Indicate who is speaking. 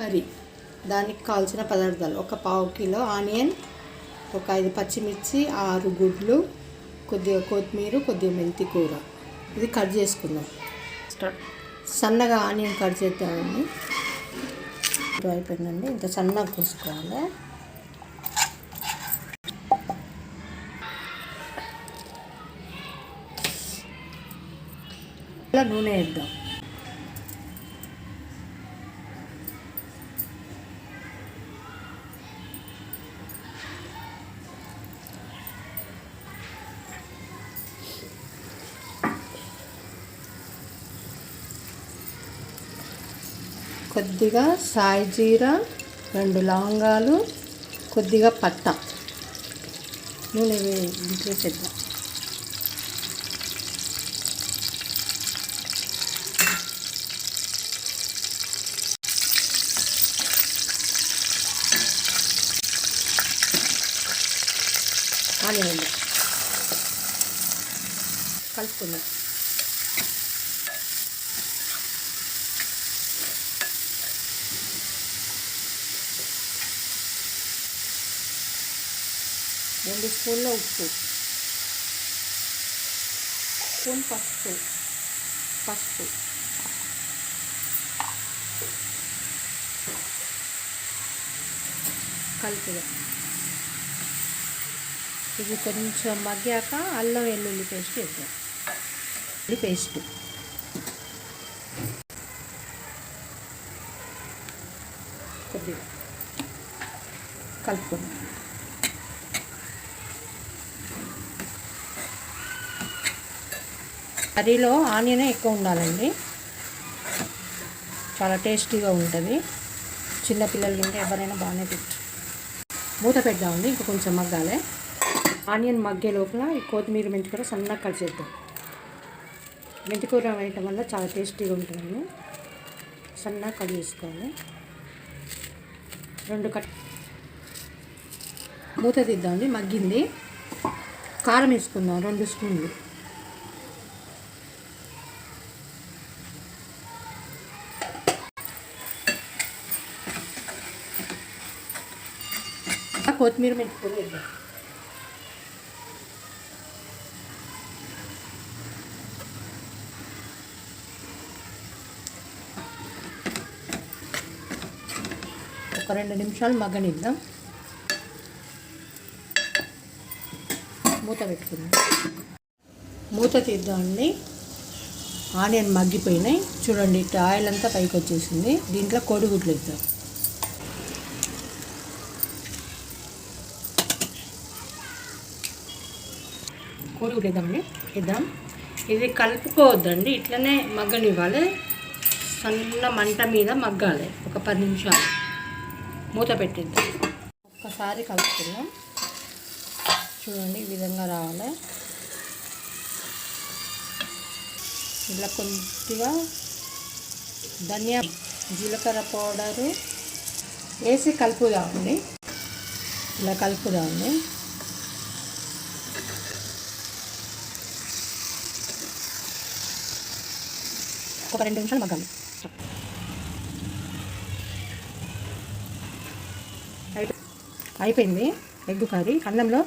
Speaker 1: Curry. దానికి కావాల్సిన పదార్థాలు. ఒక పావు కిలో ఆనియన్ ఒక ఐదు పచ్చిమిర్చి ఆరు గుడ్లు కొద్దిగా కొత్తిమీర కొద్దిగా మెంతి కూర. ఇది కట్ చేసుకుందాం. సన్నగా ఆనియన్ కట్ చేద్దామండి. అయిపోయిందండి. ఇంత సన్నగా కోసుకోవాలి. ఇలా నూనె వేద్దాం. కొద్దిగా సాయి జీరా రెండు లవంగాలు కొద్దిగా పట్ట. నూనె వేసేద్దాం. ఆనియన్ కలుపుకుందాం. రెండు స్పూన్ల ఉప్పు. స్పూన్ పసుపు. పసుపు. కలుపుదాం ఇది కొంచెం మగ్గాక అల్లం వెల్లుల్లి పేస్ట్ వేద్దాం. ఉల్లి పేస్ట్. కొద్దిగా కలుపుకుందాం. కర్రీలో ఆనియన్ ఎక్కువ ఉండాలండి. చాలా టేస్టీగా ఉంటుంది. చిన్నపిల్లలు తింటే ఎవరైనా బాగానే తింటారు. మూత పెడదామండి ఇంకా కొంచెం మగ్గాలి. ఆనియన్ మగ్గే లోపల ఈ కొత్తిమీర మెంతికూర సన్నగా కట్ చేద్దాం. వేయటం వల్ల చాలా టేస్టీగా ఉంటుందండి. సన్నగా కట్ చేసుకోవాలి. రెండు కట్ మూత తీద్దామండి మగ్గింది. కారం వేసుకుందాం రెండు స్పూన్లు. కొత్తిమీర మెంతి వేద్దాం ఒక రెండు నిమిషాలు మగ్గనిద్దాం. మూత పెట్టుకుందాం. మూత తీద్దామండి. ఆనియన్ మగ్గిపోయినాయి. చూడండి ఆయిల్ అంతా పైకి వచ్చేసింది. దీంట్లో కోడిగుడ్లు ఇద్దాం కోడిగుడ్లు వేద్దామండి. ఇద్దాం ఇది కలుపుకోవద్దండి ఇట్లనే మగ్గనివ్వాలి. సన్న మంట మీద మగ్గాలి ఒక పది నిమిషాలు. మూత పెట్టిద్దాం. ఒక్కసారి కలుపుకుందాం. చూడండి ఈ విధంగా రావాలి. ఇలా కొద్దిగా ధనియా జీలకర్ర పౌడరు వేసి కలుపుదామండి. ఇలా కలుపుదామండి. ఒక రెండు నిమిషాలు మగ్గాలి అయిపోయింది. Egg curry. అన్నంలో